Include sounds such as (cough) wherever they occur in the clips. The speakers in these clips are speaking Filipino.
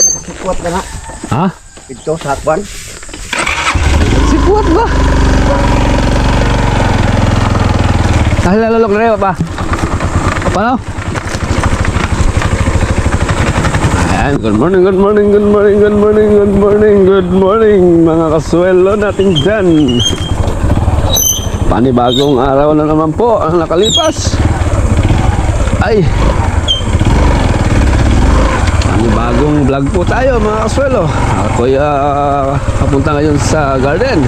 ka nakasikwat ka na. Ha? Ito sa hakban. Sipuat ba? Ah, lalok na rin pa. Paano? Ayan, good morning, good morning, good morning, good morning, good morning, good morning mga kaswelo natin dyan. Panibagong araw na naman po ang nakalipas. Ay, Panibagong vlog po tayo mga kaswelo. Ako'y uh, papunta ngayon sa garden.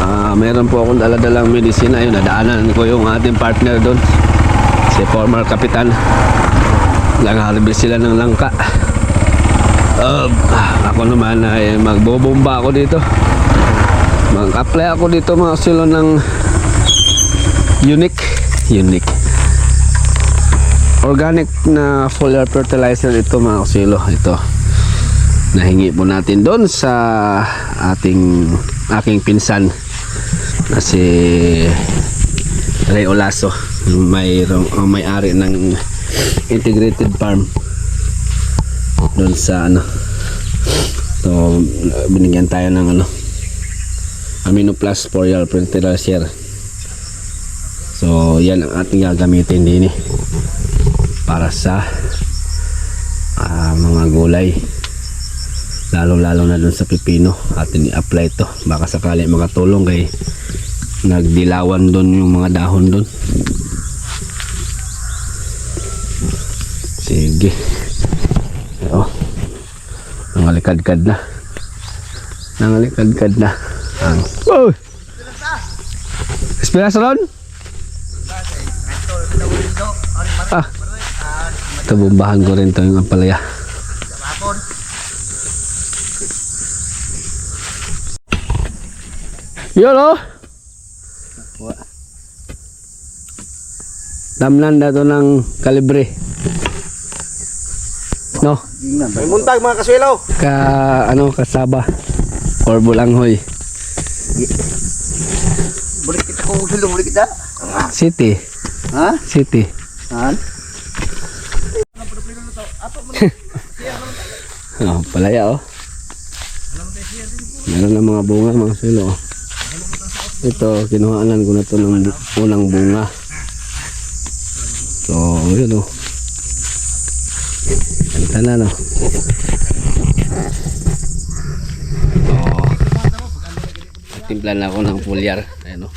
Ah, meron po akong daladalang medisina yun. Nadaanan ko yung ating partner doon. Si former kapitan. Lang-harvest sila ng langka. Uh, ako naman ay magbobomba ako dito. Mag-apply ako dito mga kaswelo ng unique. Unique organic na foliar fertilizer ito mga kusilo. Ito. Nahingi po natin doon sa ating aking pinsan na si Ray Olaso may, ang may-ari ng integrated farm doon sa ano so binigyan tayo ng ano amino foliar fertilizer. So yan ang ating gagamitin din eh para sa ah, mga gulay. Lalo lalo na dun sa pipino. Atin i-apply to. Baka sakali makatulong kay nagdilawan dun yung mga dahon dun. Sige. Oh nangalikadkad na. Nangalikadkad na. Ang oh Espiraso ron? Ah, ito bumbahan ko rin ito yung ampalaya. Yun oh! Damnan na to ng kalibre. No? May muntag mga kaswelo. Ka, ano, kasaba. Or bulanghoy. Kung usulo, balik kita. City. Ha? City. Han? Oh, palaya oh. Meron na mga bunga mga silo. oh. Ito, kinuhaanan ko na to ng unang bunga. So, yun oh. Ganda na no. Oh. Timplan na ako ng foliar. Ayan oh.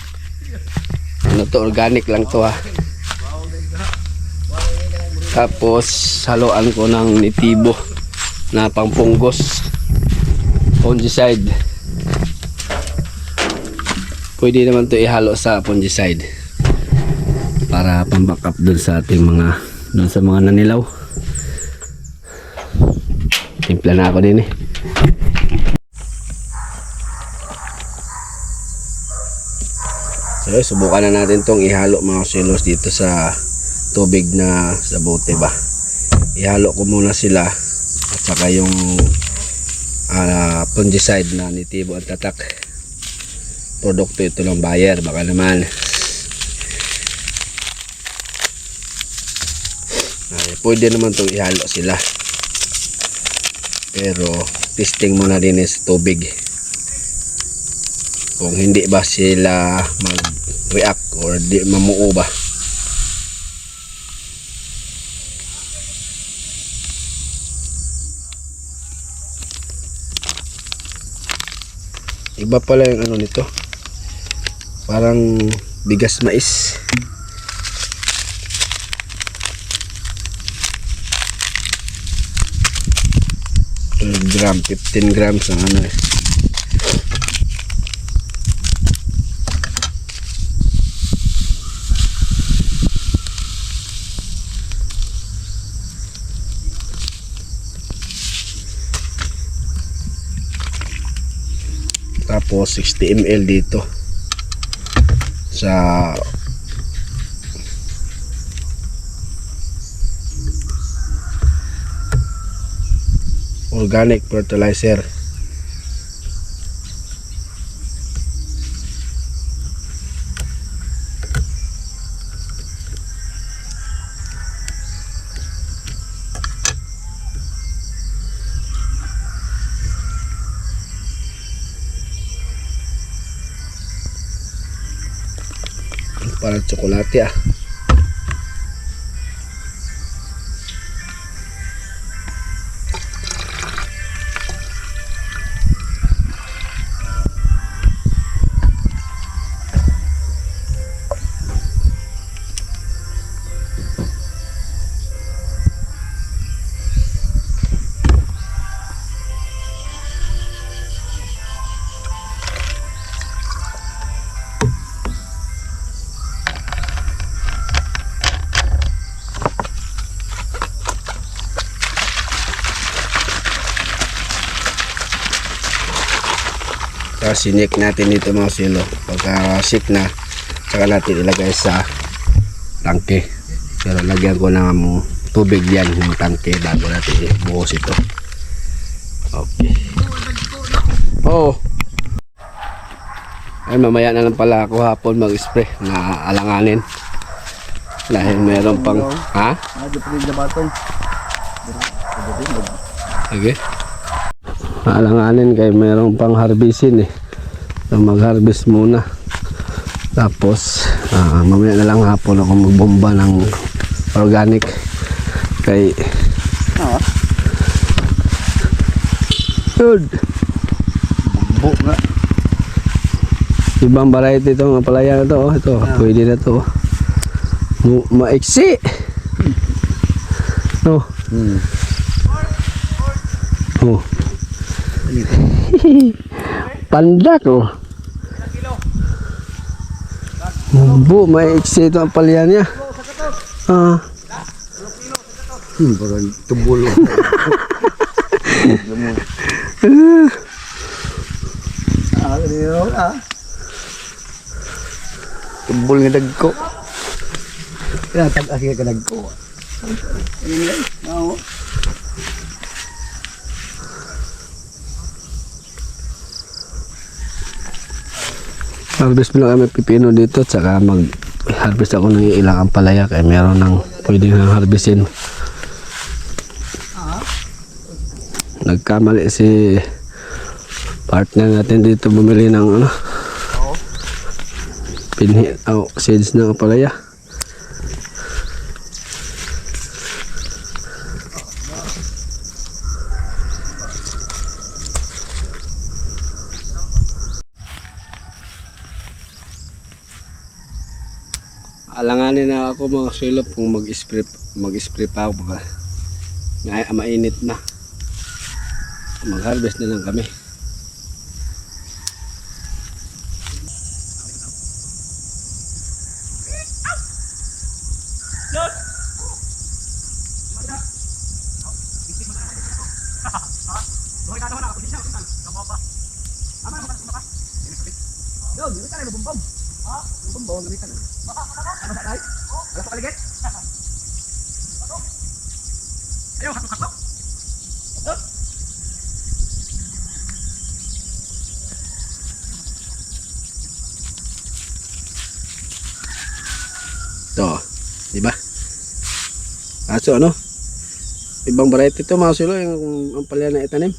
Ano to, organic lang to ha. Tapos, haluan ko ng nitibo na pangpunggos fungicide. Pwede naman to ihalo sa fungicide para pambackup dun sa ating mga dun sa mga nanilaw. Timpla na ako din eh. So subukan na natin tong ihalo mga silos dito sa tubig na sa bote ba? Ihalo ko muna sila saka yung ah, fungicide na nitibo at tatak. Produkto ito ng buyer baka naman. Ay, pwede naman itong ihalo sila. Pero testing muna din sa tubig. Kung hindi ba sila mag react or di mamuo ba Iba pala yung ano nito. Parang bigas mais. gram, 15 grams ang ano eh. Tapos 60 ml dito. Sa organic fertilizer Parang tsokolate ah. Sinik natin dito mga silo. Pagka sik na, saka natin ilagay sa tangke. Pero lagyan ko ng tubig yan yung tangke bago natin ibuhos ito. Okay. Oh. Ay mamaya na lang pala ako hapon mag-spray na alanganin. Dahil meron pang... Ha? Ah. Okay. Alanganin kay meron pang harvestin eh. So mag-harvest muna. Tapos ah, mamaya na lang hapon ako magbomba ng organic kay Ah, Good. bu nga. Ibang variety ito mga palaya na to. oh. Ito, pwede na to. oh. Maiksi. No. Hmm. Oh. (laughs) Pandak oh. Bu, maiksi ito ang palaya niya. Ah. Hmm, parang tubulo. ah. (laughs) Tubol nga dagko. Kaya tag-asya ka dagko. Ano yan? Oo. Harvest mo lang kami pipino dito tsaka mag harvest ako ng ilang ampalaya kaya meron ng pwedeng nang harvestin. Nagkamali si partner natin dito bumili ng ano pinhi oh, seeds ng ampalaya. Alanganin na ako mga silop kung mag-spray mag-spray pa ako baka mainit na. Mag-harvest na lang kami. Ito, di ba? Kaso ano? Ibang variety ito mga silo yung ang palya na itanim.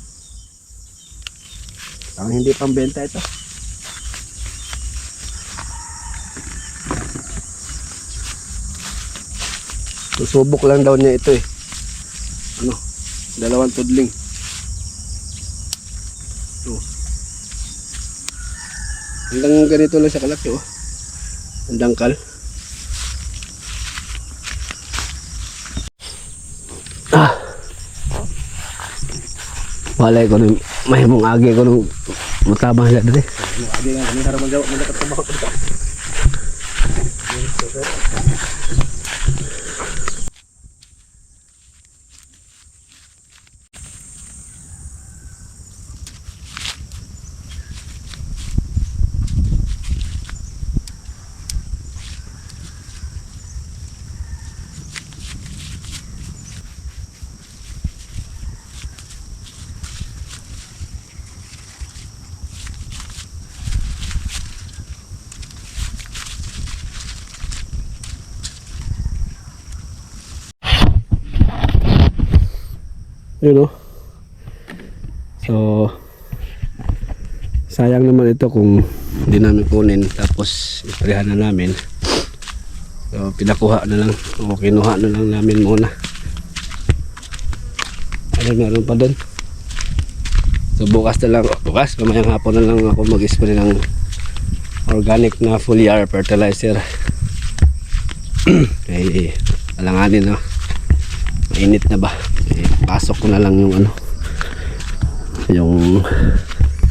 Ang hindi pang benta ito. Susubok lang daw niya ito eh. Dalawang tudling. Oh. Hanggang ganito lang sa kalaki oh. Ang dangkal. Ah. Walay ko nung may mong agi ko nung matabang siya dali. Adi nga, kami harap magawa, magakat trabaho (laughs) ko dito. Yun oh. So sayang naman ito kung hindi namin kunin tapos isprehan na namin. So, pinakuha na lang. O, kinuha na lang namin muna. Ano meron pa doon? So, bukas na lang. Bukas, mamayang hapon na lang ako mag-spray ng organic na foliar fertilizer. (clears throat) eh, alanganin no. Mainit na ba? Eh, pasok ko na lang yung ano, yung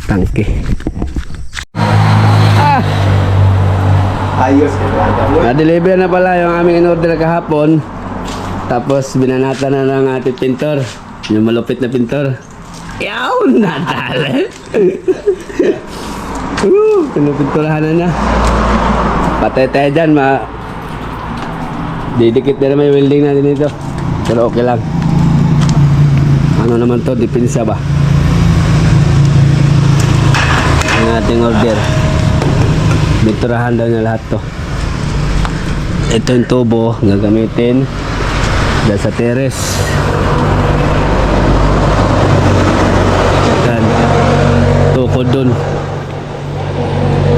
tangke. Ayos ka na. Na-deliver na pala yung aming in-order kahapon. Tapos binanata na ng ating pintor. Yung malupit na pintor. Yaw! Nadali! uh, (laughs) pinupinturahan na niya. Patay tayo dyan, ma... Didikit na naman yung welding natin dito. Pero okay lang. Ano naman to, dipinsa ba? Ang ating order. Biturahan daw niya lahat to. Ito yung tubo gagamitin dahil sa teres. Tukod dun.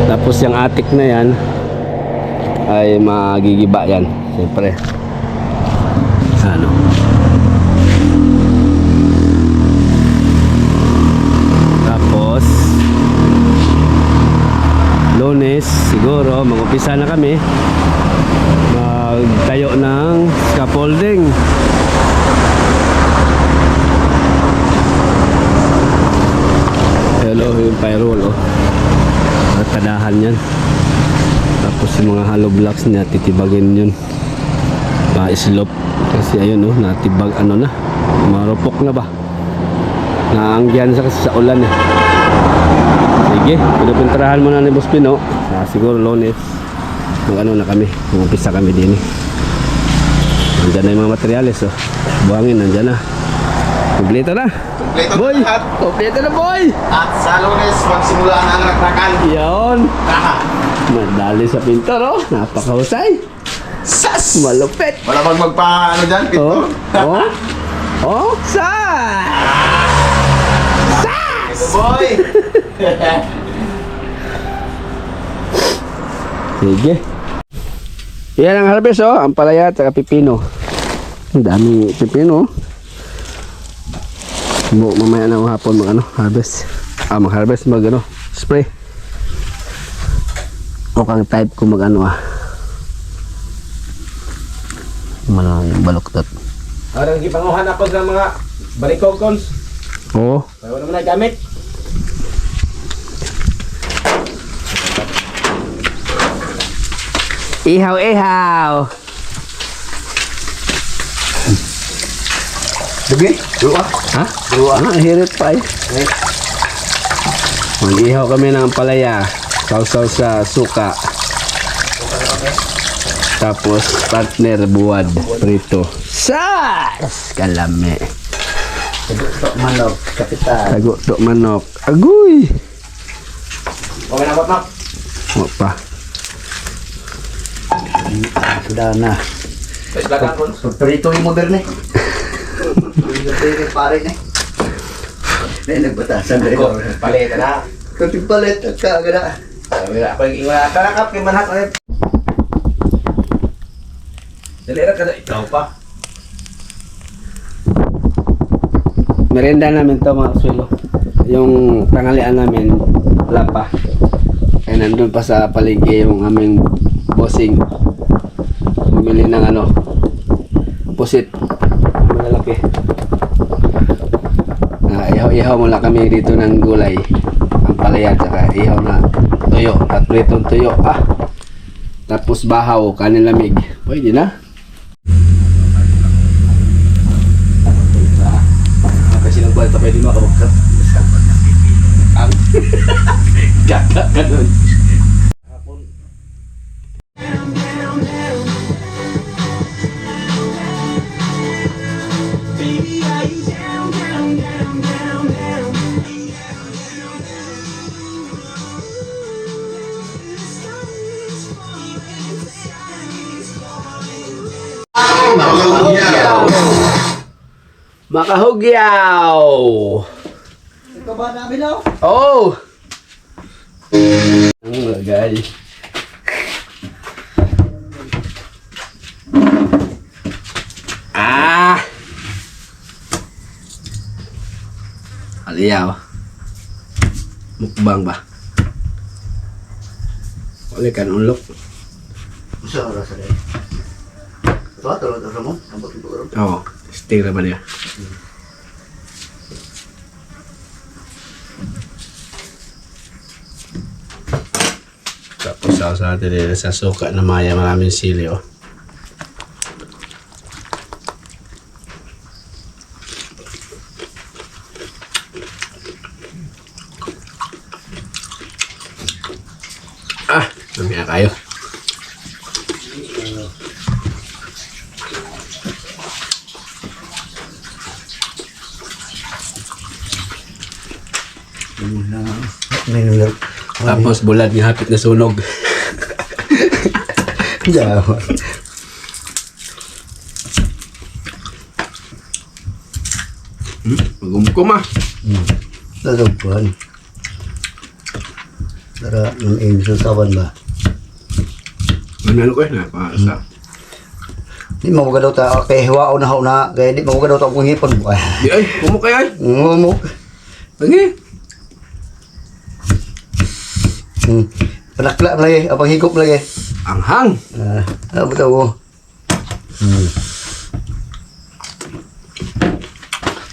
Tapos yung atik na yan ay magigiba yan. Siyempre. Ano? Tapos lunes siguro mag-upisa na kami. Magtayo ng scaffolding. Hello yung firewall oh. Tadahan yan. Tapos yung mga hollow blocks niya titibagin yun. Pa-slope kasi ayun oh natibag ano na marupok na ba? Naanggihan sa sa ulan eh Sige, pinapinturahan muna ni Boss Pino. Ah, siguro lones. Mag ano na kami, umpisa kami din eh. Nandiyan na yung mga materyales oh. Buhangin, nandiyan na. Kompleto na. Kompleto na boy! lahat. Kompleto na boy! At sa lunes, magsimula na ang raktakan. Yan! Madali sa pintor oh. Napakahusay. Sas! Malupit. Wala bang magpa, ano dyan, Oh, pinto? (laughs) oh, oh, sa! Boy! Sige. Yan ang harvest oh, ang palaya at pipino. Ang dami pipino. Mo mamaya na hapon mag ano, harvest. Ah, mag harvest mag ano, spray. O kang type ko mag ano ah. Ano yung baluktot. Parang gipanguhan ako sa mga balikogons. Oo. May wala mo na gamit. Ihaw, ihaw. Dugi? Dua? Ha? Dua. Ah, hirit pa eh. Mag-ihaw kami ng palaya. Sausaw sa suka. Tapos partner buwad prito. Sas! Kalame. Manok, kapitan. Tago to manok. Agoy! Okay na bot Mo pa. Sudah na. Sa islagan ko. Prito yung modern eh. Pwede pare na. May nagbatasan rin. Palit na. Kunting palit at kaagada. Sabi na, ako yung iwan. Tarakap kay manhat ulit. Dali ra ka na ikaw pa. Merenda namin to mga sulo. Yung tanghalian namin, wala pa. Kaya nandun pa sa paligid yung aming bossing. Bumili ng ano, pusit. Malalaki. Na ihaw-ihaw muna kami dito ng gulay. Ang palaya tsaka ihaw na tuyo. At pritong tuyo. Ah! Tapos bahaw, kanin lamig. Pwede na. Kasi buwan pwede makabukap. (laughs) Ang gaga ka Makahugyaw! Ito ba namin daw? Oo! Oh. Ang bagal. Ah! Aliyaw. Mukbang ba? Wala ka nung look. Masa oras na eh. Ito, tulad-tulad mo? Ang bakit Oo. Steer ba niya? Tapos sa natin din sa suka na maya maraming sili oh. Ah, mamaya kayo. May nulog. Tapos bulad ni hapit na sunog. (laughs) Jawa. Hmm? Magumkum ah. Lalagpuan. Tara, nung aim sa sawan ba? Ano ko eh, napasa. Di mo daw ta kay hiwao na ho na kay di mo daw ta kung hipon mo. Di ay, kumukay ay. Ngumo. Lagi. Hmm. Panakla lagi, abang higop lagi. Anghang. Ah, apa tahu. Hmm.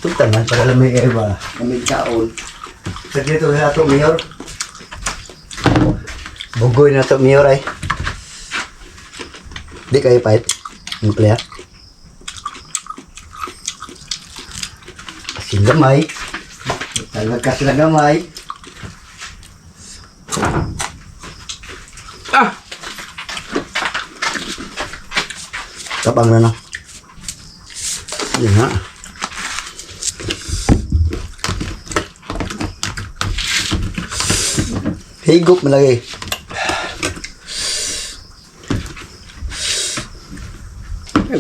Tu tangan pada lemah eh ba. Kami kaon. Kerja tu saya tu mayor. Bugoy na to mayor ay. Di kayo pahit. Ang playa. Kasi gamay. Talaga kasi na gamay. Tabang na na. Yan ha. Higop mo lagi.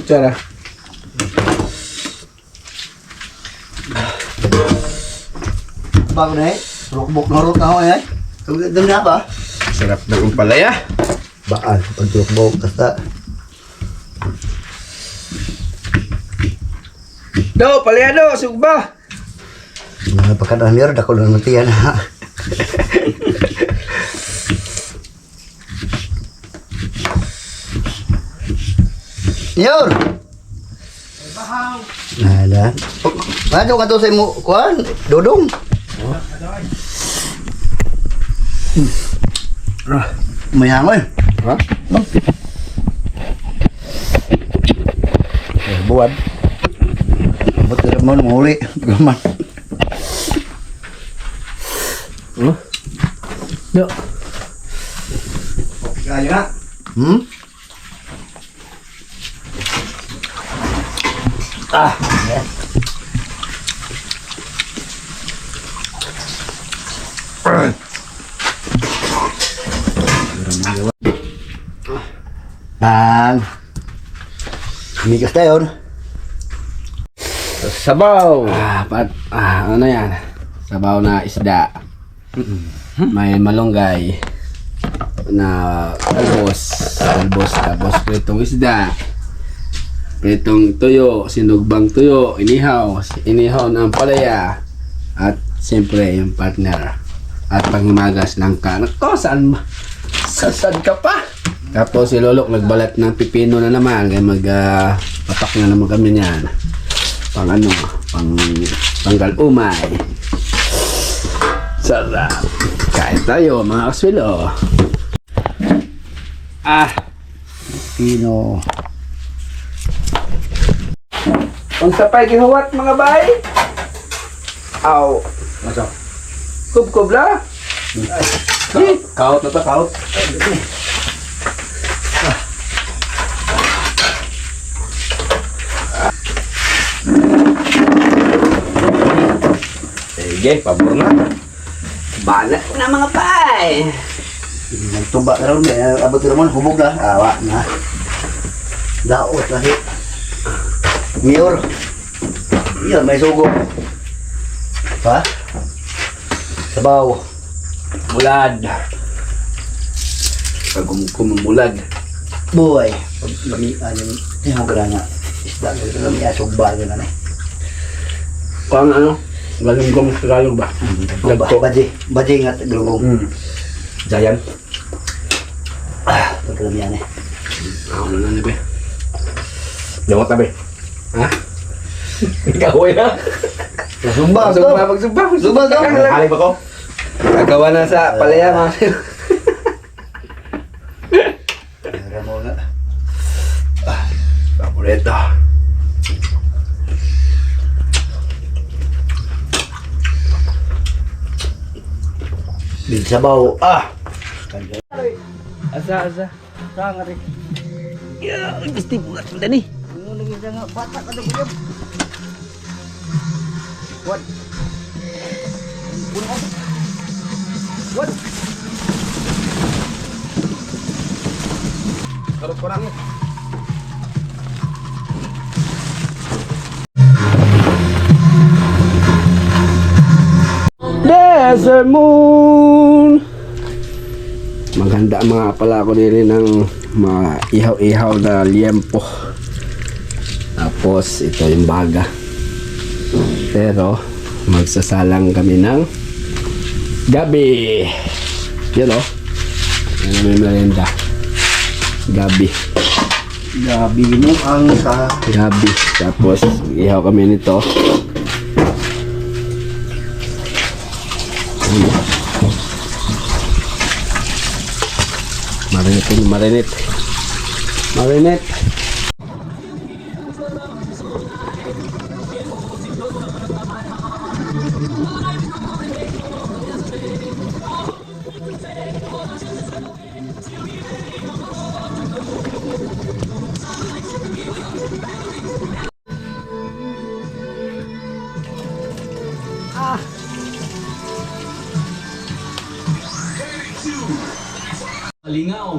cara. Bago na eh. Rukbok na ruk na ako eh. Tugad na ba? Sarap na kong palaya. Baan. Pag rukbok. Basta. Do, palaya do, sugba. Mga pagkadang meron. Dako lang nanti yan ha. Yor! Nada. Ano ka to sa imo? Kuan? Dodong? Ah, may hangoy. Ha? Eh, buwan. Ba't ka naman mahuli? Gaman. Huh? Do. Kaya na. Hmm? Ah, yes. Bang. Migas na yun. Sabaw. Ah, pat, ah, ano yan? Sabaw na isda. May malunggay na albos. Albos tapos pritong isda. Pritong tuyo, sinugbang tuyo, inihaw, inihaw ng palaya. At siyempre yung partner. At panghimagas ng kanak. Ko, saan ma? Sasad ka pa? Tapos si Lolok nagbalat ng pipino na naman. Kaya mag patak na naman kami niyan pang ano, pang tanggal umay. Sarap. Kain tayo mga kaswilo. Ah, Pino. kung sapay gihuwat mga bay. Aw. Masa? Kub-kub la. Kaut na to, kaut. Sige, pabor na. Banat na mga bay. Nagtuba ka ron, eh, abot ka naman, hubog na. Awa na. Daot lahi. Mayor. Yan, may sugo. Ha? Sabaw. Mulad. Pagkumkumulad. Boy. Pag lamian yung yung gara nga. Isda lamian, sugba yun na eh. Pang ano? Galunggong Tagalog ba? Dagko. Baji. Baji nga galunggong. Hmm. Giant. Ah, pagkalam yan eh. Ako na lang, be. Dawat na, be. Ha? (laughs) Ikaw na. Sumba, Magsumba, magsumba. Sumba, sumba. Halip ako. Gagawa na sa palaya, mga sir. Meron mo nga. Paborito. Big sabaw. Ah! Asa, asa. Saan nga rin? Ya, gusti mo nga ni. Ano lagi siya nga? Bata ka na buyab. What? Puno ka. What? Desert Moon. Maganda mga pala ako din ng mga ihaw-ihaw na liempo. Tapos ito yung baga. Pero magsasalang kami ng gabi. Yan o Yan may merenda Gabi. Gabi mo ang sa... Gabi. Tapos, ihaw kami nito. Ano? Marinate marinate. Marinate. Alingaw,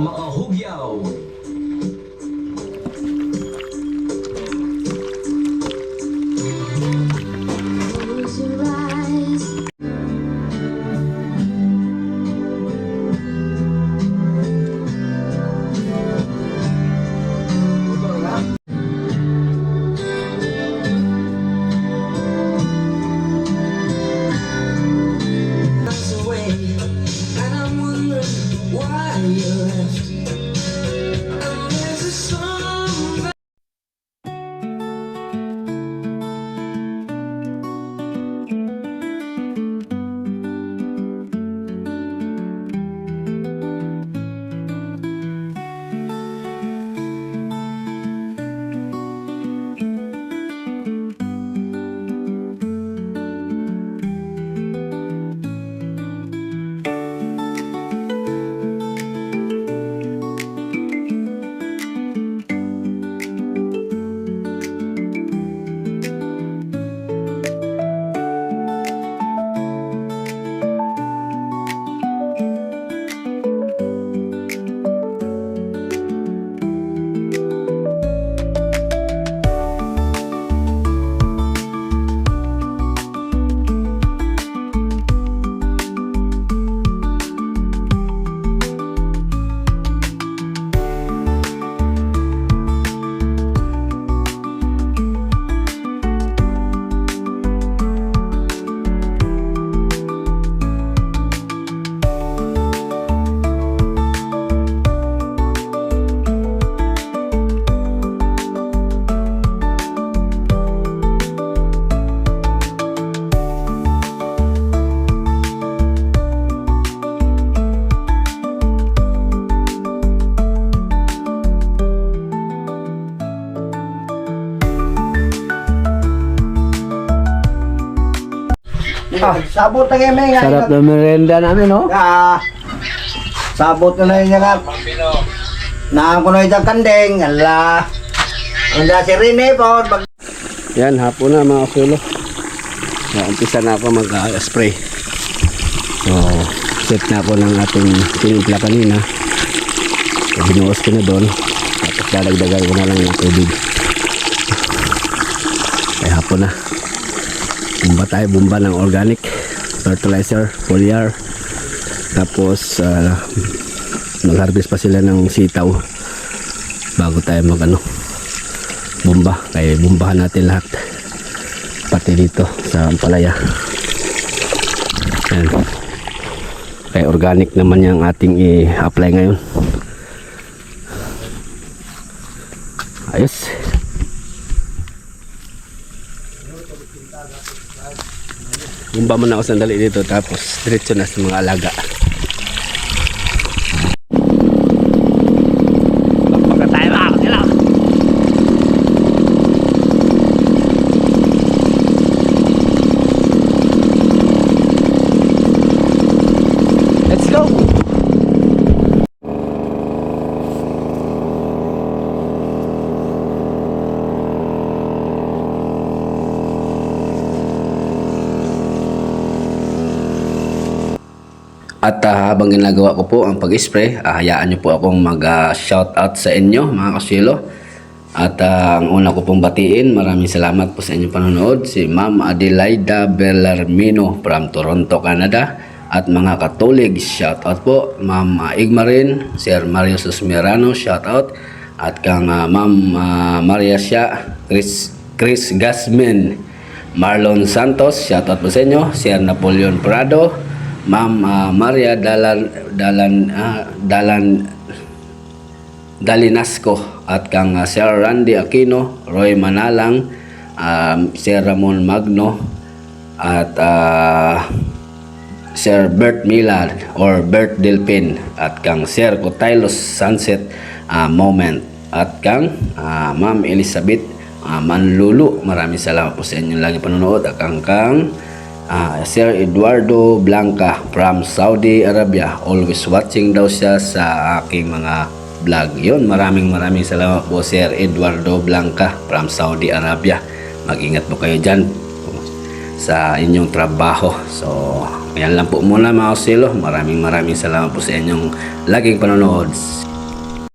Ah, sabot na kami nga. Sarap na merenda namin, no? Ah, sabot na na yun nga. Naan ko na yung kandeng. Ala. Ang si Rene po. Mag Yan, hapon na mga kulo. So, umpisa na ako mag-spray. So, set na ako ng ating tinimpla kanina. So, binuhos ko na doon. Tapos dadagdagan ko na lang ng tubig. Ay, hapon na. Bumba tayo, bumba ng organic fertilizer, foliar. Tapos, uh, mag-harvest pa sila ng sitaw bago tayo mag ano, bomba. Kaya bombahan natin lahat. Pati dito sa Ampalaya. Yan. Kaya organic naman yung ating i-apply ngayon. Ayos. Bumba mo na ako sandali dito tapos diretso na sa mga alaga. Baka tayo mga kanila. Let's go! At ah, habang ginagawa ko po ang pag-spray, ah, hayaan niyo po akong mag-shout out sa inyo mga kasilo. At ah, ang una ko pong batiin, maraming salamat po sa inyong panonood. Si Ma'am Adelaida Bellarmino from Toronto, Canada. At mga katolig, shout out po. Ma'am ah, Igmarin, Sir Mario Susmirano, shout out. At kang ah, Ma'am ah, Maria Sia, Chris, Chris Gasmin, Marlon Santos, shout out po sa inyo. Sir Napoleon Prado, Ma'am ah, Maria Dalan Dalan ah, Dalan Dalinasco at kang ah, Sir Randy Aquino, Roy Manalang, um, Sir Ramon Magno at ah, Sir Bert Millard or Bert Delpin at kang Sir Cotailos Sunset ah, Moment at kang ah, Ma'am Elizabeth ah, Manlulu. Maraming salamat po sa inyong lagi panonood at kang kang ah, Sir Eduardo Blanca from Saudi Arabia always watching daw siya sa aking mga vlog yun maraming maraming salamat po Sir Eduardo Blanca from Saudi Arabia mag-ingat po kayo dyan sa inyong trabaho. So, yan lang po muna mga kasilo. Maraming maraming salamat po sa inyong laging panonood.